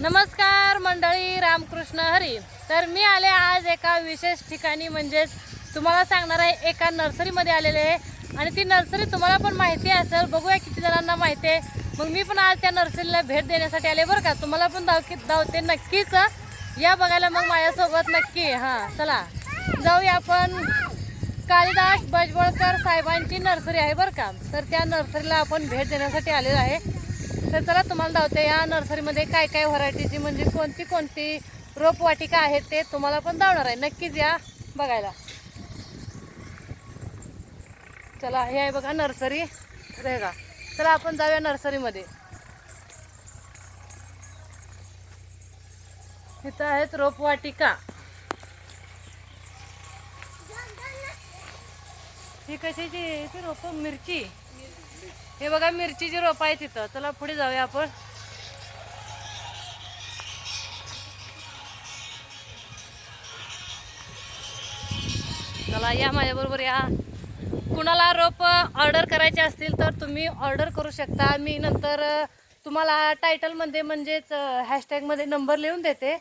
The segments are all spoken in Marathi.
नमस्कार मंडळी रामकृष्ण हरी. तर मी आले आज एका विशेष ठिकाणी म्हणजेच तुम्हाला सांगणार आहे एका नर्सरीमध्ये आलेले आहे. आणि ती नर्सरी तुम्हाला पण माहिती असेल बघूया किती जणांना माहिती आहे. मग मी पण आज त्या नर्सरीला भेट देण्यासाठी आले बरं का? तुम्हाला पण दाव धावते नक्कीच या बघायला मग माझ्यासोबत नक्की हां. चला. जाऊया आपण. कालिदास बजवळकर साहेबांची नर्सरी आहे बरं का? तर त्या नर्सरीला आपण भेट देण्यासाठी आलेलो आहे. तर चला तुम्हाला दावते या नर्सरीमध्ये काय काय व्हरायटीची म्हणजे कोणती कोणती रोपवाटिका आहेत ते तुम्हाला पण दावणार आहे. नक्कीच या बघायला. चला हे आहे बघा नर्सरी. रेगा चला आपण जाऊया नर्सरीमध्ये. इथं आहेत रोपवाटिका. ही कशाची ती रोप मिरची. हे बघा मिरचीची रोप आहे तिथं चला पुढे जाऊया आपण. चला या माझ्याबरोबर या. कुणाला रोप ऑर्डर करायचे असतील तर तुम्ही ऑर्डर करू शकता. मी नंतर तुम्हाला टायटलमध्ये म्हणजेच हॅशटॅगमध्ये नंबर लिहून देते.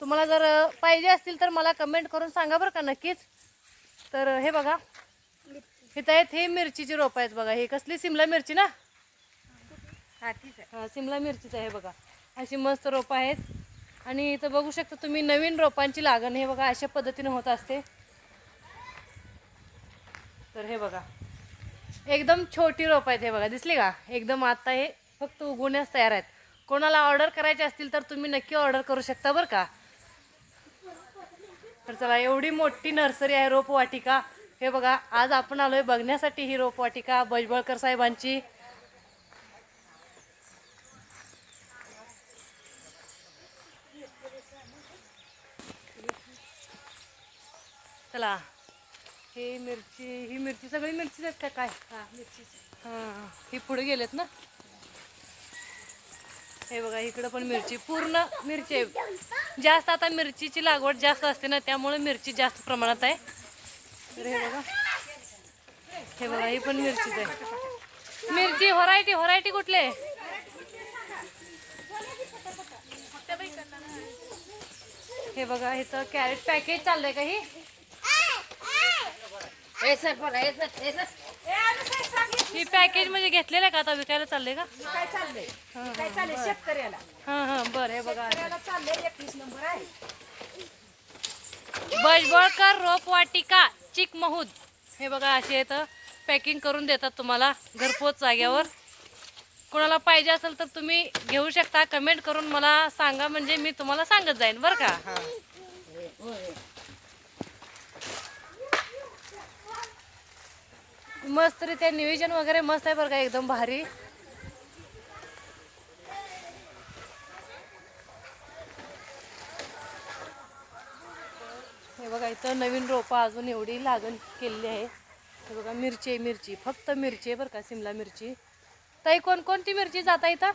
तुम्हाला जर पाहिजे असतील तर मला कमेंट करून सांगा बरं का नक्कीच. तर हे बघा. इथं आहेत हे मिरचीची रोप आहेत बघा. हे कसली? सिमला मिरची ना? हा सिमला मिरचीच आहे बघा. अशी मस्त रोपं आहेत. आणि इथं बघू शकता तुम्ही नवीन रोपांची लागण. हे बघा अशा पद्धतीने होत असते. तर हे बघा. एकदम छोटी रोप आहेत हे बघा. दिसली का? एकदम आता हे फक्त उगवण्यास तयार आहेत. कोणाला ऑर्डर करायचे असतील तर तुम्ही नक्की ऑर्डर करू शकता बरं का? तर चला एवढी मोठी नर्सरी आहे रोपवाटिका. हे बघा आज आपण आलोय बघण्यासाठी ही रोपवाटिका बजबळकर साहेबांची. चला हे मिरची ही मिरची सगळी मिरचीच आहेत का काय? हा मिरचीच हां ही पुढे गेलेत ना? हे बघा इकडं पण मिरची पूर्ण मिरची आहे. जास्त आता मिरचीची लागवड जास्त असते ना त्यामुळे मिरची जास्त प्रमाणात आहे. तर हे बघा हे बघा ही पण मिरचीच आहे मिरची व्हरायटी व्हरायटी कुठले? हे बघा इथं कॅरेट पॅकेज चाललंय का ही? पॅकेज म्हणजे घेतलेलं का आता? विकायला चाललंय का? काय चाललंय? काय चाललंय? शेतकऱ्याला. हाँ हाँ बरं हे बघा चाललंय एकवीस नंबर आहे. बजबळकर रोपवाटिका चिकमहूद हे बघा असे येतं पॅकिंग करून देतात तुम्हाला घरपोच जाग्यावर. कोणाला पाहिजे असेल तर तुम्ही घेऊ शकता. कमेंट करून मला सांगा म्हणजे मी तुम्हाला सांगत जाईन बरं का? मस्त रित्या नियोजन वगैरे मस्त आहे बरं का एकदम भारी. बघा इथं नवीन रोपं अजून एवढी लागण केलेली आहे. हे बघा मिरची आहे मिरची. फक्त मिरची आहे बरं का सिमला मिरची. ताई कोणकोणती मिरची जाता इथं?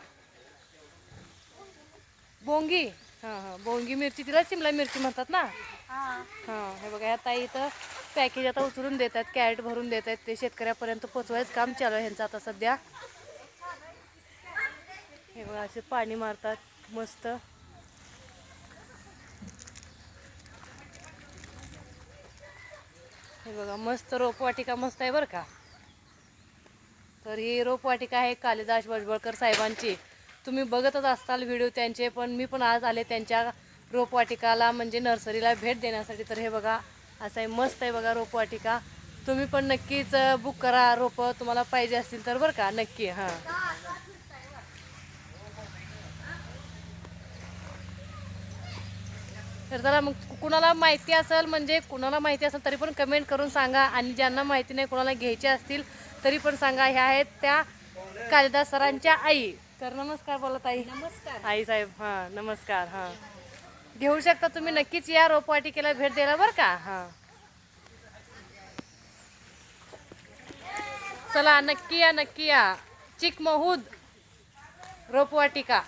बोंगी. हां हां बोंगी मिरची. तिला सिमला मिरची म्हणतात ना? हां हे बघा ह्या ताई इथं पॅकेज आता उचलून देत आहेत कॅरेट भरून देत आहेत ते शेतकऱ्यापर्यंत पोचवायचं काम चालू आहे ह्यांचं आता सध्या. हे बघा असे पाणी मारतात मस्त. हे बघा मस्त रोपवाटिका मस्त आहे बरं का. तर ही रोपवाटिका आहे कालिदास बजबळकर साहेबांची. तुम्ही बघतच असताल व्हिडिओ त्यांचे पण मी पण आज आले त्यांच्या रोपवाटिकाला म्हणजे नर्सरीला भेट देण्यासाठी. तर हे बघा असं आहे मस्त आहे बघा रोपवाटिका. तुम्ही पण नक्कीच बुक करा रोपं तुम्हाला पाहिजे असतील तर बरं का नक्की हां. तर जरा मग कुणाला माहिती असेल म्हणजे कुणाला माहिती असेल तरी पण कमेंट करून सांगा. आणि ज्यांना माहिती नाही कुणाला घ्यायचे असतील तरी पण सांगा. ह्या आहेत त्या कालिदास सरांच्या आई. तर नमस्कार बोला ताई. नमस्कार. आई साहेब हां नमस्कार हां. घेऊ शकता तुम्ही नक्कीच या रोपवाटिकेला भेट द्यायला बरं का? हां. चला नक्की या नक्की या. चिकमहूद रोपवाटिका.